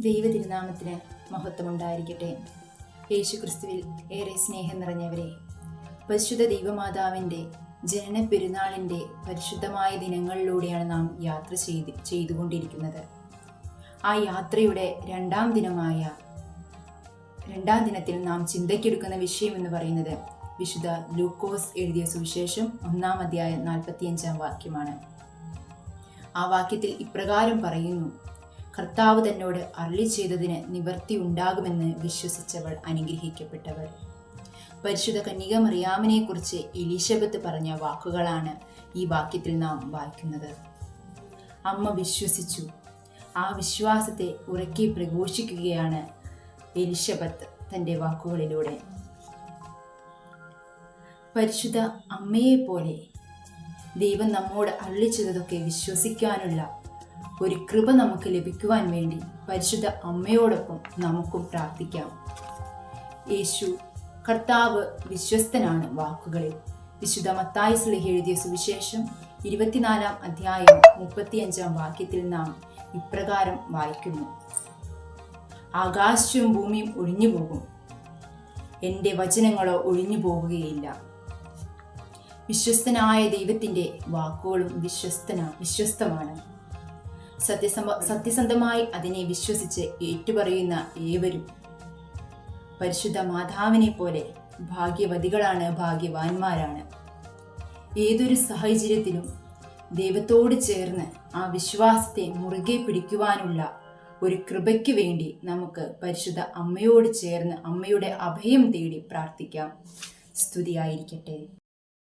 ദൈവ തിരുനാമത്തിന് മഹത്വമുണ്ടായിരിക്കട്ടെ. യേശുക്രിസ്തുവിൽ ഏറെ സ്നേഹം നിറഞ്ഞവരെ പരിശുദ്ധ ദൈവമാതാവിന്റെ ജനന പെരുന്നാളിന്റെ പരിശുദ്ധമായ ദിനങ്ങളിലൂടെയാണ് നാം യാത്ര ചെയ്ത് ചെയ്തുകൊണ്ടിരിക്കുന്നത്. ആ യാത്രയുടെ രണ്ടാം ദിനമായ രണ്ടാം ദിനത്തിൽ നാം ചിന്തയ്ക്കെടുക്കുന്ന വിഷയം എന്ന് പറയുന്നത് വിശുദ്ധ ലൂക്കോസ് എഴുതിയ സുവിശേഷം ഒന്നാം അധ്യായം നാൽപ്പത്തിയഞ്ചാം വാക്യമാണ്. ആ വാക്യത്തിൽ ഇപ്രകാരം പറയുന്നു കർത്താവ് തന്നോട് അരളി ചെയ്തതിന് നിവർത്തി ഉണ്ടാകുമെന്ന് വിശ്വസിച്ചവൾ അനുഗ്രഹിക്കപ്പെട്ടവൾ. പരിശുദ്ധ കന്യക മറിയാമിനെ കുറിച്ച് എലിശബത്ത് പറഞ്ഞ വാക്കുകളാണ് ഈ വാക്യത്തിൽ നാം വായിക്കുന്നത്. അമ്മ വിശ്വസിച്ചു. ആ വിശ്വാസത്തെ ഉറക്കി പ്രഘോഷിക്കുകയാണ് എലിശബത്ത് തന്റെ വാക്കുകളിലൂടെ. പരിശുദ്ധ അമ്മയെപ്പോലെ ദൈവം നമ്മോട് അള്ളിച്ചതൊക്കെ വിശ്വസിക്കാനുള്ള ഒരു കൃപ നമുക്ക് ലഭിക്കുവാൻ വേണ്ടി പരിശുദ്ധ അമ്മയോടൊപ്പം നമുക്കും പ്രാർത്ഥിക്കാം. യേശു കർത്താവ് വിശ്വസ്തനാണ് വാക്കുകളിൽ. വിശുദ്ധ മത്തായി സ്ലിഹി എഴുതിയ സുവിശേഷം ഇരുപത്തിനാലാം അധ്യായം മുപ്പത്തിയഞ്ചാം വാക്യത്തിൽ നാം ഇപ്രകാരം വായിക്കുന്നു. ആകാശവും ഭൂമിയും ഒഴിഞ്ഞു പോകും എന്റെ വചനങ്ങളോ ഒഴിഞ്ഞു പോകുകയില്ല വിശ്വസ്തനായ ദൈവത്തിന്റെ വാക്കുകളും വിശ്വസ്തന വിശ്വസ്തമാണ്. സത്യസമ സത്യസന്ധമായി അതിനെ വിശ്വസിച്ച് ഏറ്റുപറയുന്ന ഏവരും പരിശുദ്ധ മാതാവിനെ പോലെ ഭാഗ്യവതികളാണ് ഭാഗ്യവാന്മാരാണ്. ഏതൊരു സാഹചര്യത്തിലും ദൈവത്തോട് ചേർന്ന് ആ വിശ്വാസത്തെ മുറുകെ പിടിക്കുവാനുള്ള ഒരു കൃപയ്ക്ക് വേണ്ടി നമുക്ക് പരിശുദ്ധ അമ്മയോട് ചേർന്ന് അമ്മയുടെ അഭയം തേടി പ്രാർത്ഥിക്കാം. സ്തുതിയായിരിക്കട്ടെ.